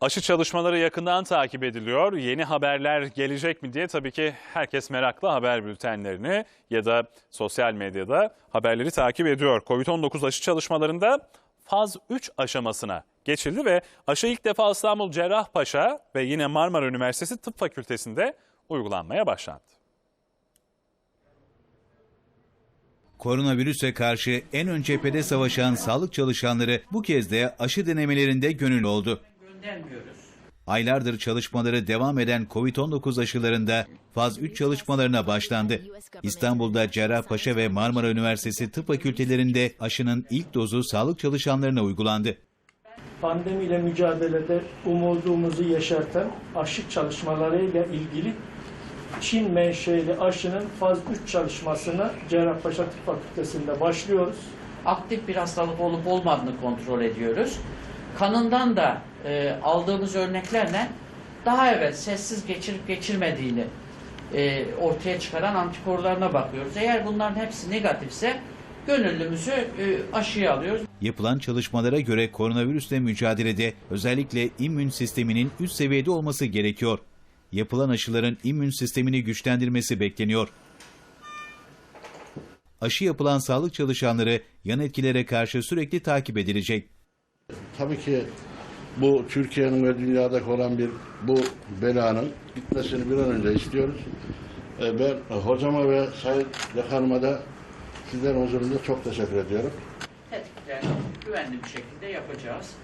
Aşı çalışmaları yakından takip ediliyor. Yeni haberler gelecek mi diye tabii ki herkes merakla haber bültenlerini ya da sosyal medyada haberleri takip ediyor. Covid-19 aşı çalışmalarında faz 3 aşamasına geçildi ve aşı ilk defa İstanbul Cerrahpaşa ve yine Marmara Üniversitesi Tıp Fakültesi'nde uygulanmaya başlandı. Koronavirüse karşı en ön cephede savaşan sağlık çalışanları bu kez de aşı denemelerinde gönül oldu. Göndermiyoruz. Aylardır çalışmaları devam eden Covid-19 aşılarında faz 3 çalışmalarına başlandı. İstanbul'da Cerrahpaşa ve Marmara Üniversitesi tıp fakültelerinde aşının ilk dozu sağlık çalışanlarına uygulandı. pandemiyle mücadelede umudumuzu yeşerten aşı çalışmalarıyla ilgili Çin menşeli aşının faz 3 çalışmasına Cerrahpaşa Tıp Fakültesi'nde başlıyoruz. Aktif bir hastalık olup olmadığını kontrol ediyoruz. Kanından da e, aldığımız örneklerle daha evvel sessiz geçirip geçirmediğini e, ortaya çıkaran antikorlarına bakıyoruz. Eğer bunların hepsi negatifse gönüllümüzü e, aşıya alıyoruz. Yapılan çalışmalara göre koronavirüsle mücadelede özellikle immün sisteminin üst seviyede olması gerekiyor. Yapılan aşıların immün sistemini güçlendirmesi bekleniyor. Aşı yapılan sağlık çalışanları yan etkilere karşı sürekli takip edilecek. Tabii ki bu Türkiye'nin ve dünyadaki olan bir bu belanın gitmesini bir an önce istiyoruz. Ee, Ben hocama ve Sayın Dekanıma da sizlerin huzurunda çok teşekkür ediyorum. Tetkiklerini güvenli bir şekilde yapacağız.